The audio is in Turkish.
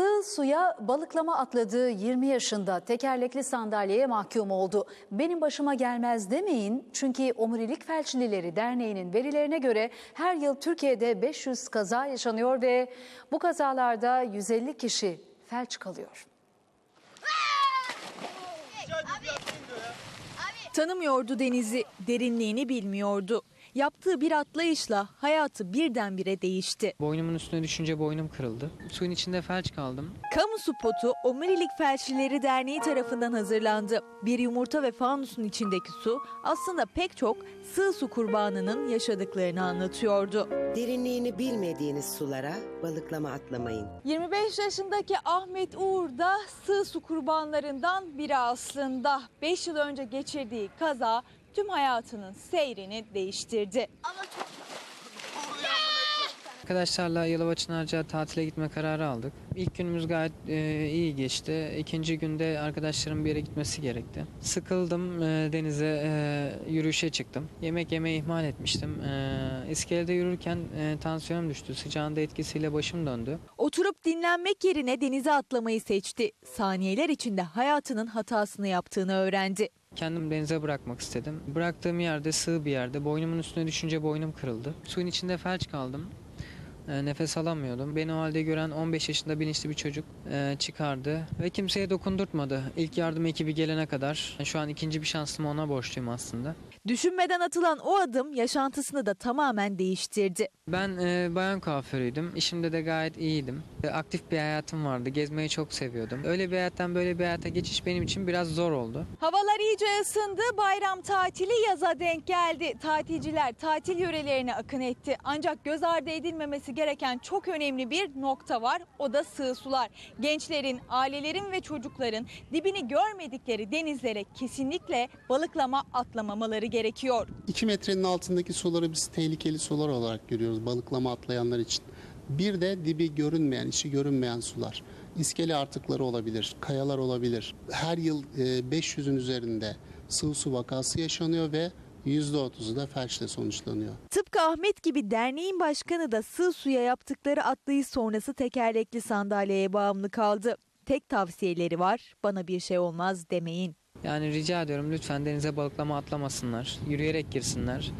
Sığ suya balıklama atladığı 20 yaşında tekerlekli sandalyeye mahkum oldu. Benim başıma gelmez demeyin çünkü Omurilik Felçlileri Derneği'nin verilerine göre her yıl Türkiye'de 500 kaza yaşanıyor ve bu kazalarda 150 kişi felç kalıyor. Tanımıyordu denizi, derinliğini bilmiyordu. Yaptığı bir atlayışla hayatı birdenbire değişti. Boynumun üstüne düşünce boynum kırıldı. Suyun içinde felç kaldım. Kamu spotu Omurilik Felçlileri Derneği tarafından hazırlandı. Bir yumurta ve fanusun içindeki su aslında pek çok sığ su kurbanının yaşadıklarını anlatıyordu. Derinliğini bilmediğiniz sulara balıklama atlamayın. 25 yaşındaki Ahmet Uğur da sığ su kurbanlarından biri aslında. 5 yıl önce geçirdiği kaza tüm hayatının seyrini değiştirdi. Arkadaşlarla Yalova Çınarca'ya tatile gitme kararı aldık. İlk günümüz gayet e, iyi geçti. İkinci günde arkadaşlarım bir yere gitmesi gerekti. Sıkıldım e, denize e, yürüyüşe çıktım. Yemek yemeyi ihmal etmiştim. E, iskelede yürürken e, tansiyonum düştü. Sıcağın da etkisiyle başım döndü. Oturup dinlenmek yerine denize atlamayı seçti. Saniyeler içinde hayatının hatasını yaptığını öğrendi. Kendim denize bırakmak istedim. Bıraktığım yerde sığ bir yerde. Boynumun üstüne düşünce boynum kırıldı. Suyun içinde felç kaldım. E, Nefes alamıyordum. Beni o halde gören 15 yaşında bilinçli bir çocuk e, çıkardı ve kimseye dokundurtmadı. İlk yardım ekibi gelene kadar. Şu an ikinci bir şansımı ona borçluyum aslında. Düşünmeden atılan o adım yaşantısını da tamamen değiştirdi. Ben e, bayan kuaförüydüm. İşimde de gayet iyiydim. E, aktif bir hayatım vardı. Gezmeyi çok seviyordum. Öyle bir hayattan böyle bir hayata geçiş benim için biraz zor oldu. Havalar iyice ısındı. Bayram tatili yaza denk geldi. Tatilciler tatil yörelerine akın etti. Ancak göz ardı edilmemesi gereken çok önemli bir nokta var. O da sığ sular. Gençlerin, ailelerin ve çocukların dibini görmedikleri denizlere kesinlikle balıklama atlamamaları gerekiyor. 2 metrenin altındaki suları biz tehlikeli sular olarak görüyoruz balıklama atlayanlar için. Bir de dibi görünmeyen, içi görünmeyen sular. İskele artıkları olabilir, kayalar olabilir. Her yıl e, 500'ün üzerinde sığ su vakası yaşanıyor ve %30'u da felçle sonuçlanıyor. Tıpkı Ahmet gibi derneğin başkanı da sığ suya yaptıkları atlayış sonrası tekerlekli sandalyeye bağımlı kaldı. Tek tavsiyeleri var bana bir şey olmaz demeyin. Yani rica ediyorum lütfen denize balıklama atlamasınlar. Yürüyerek girsinler.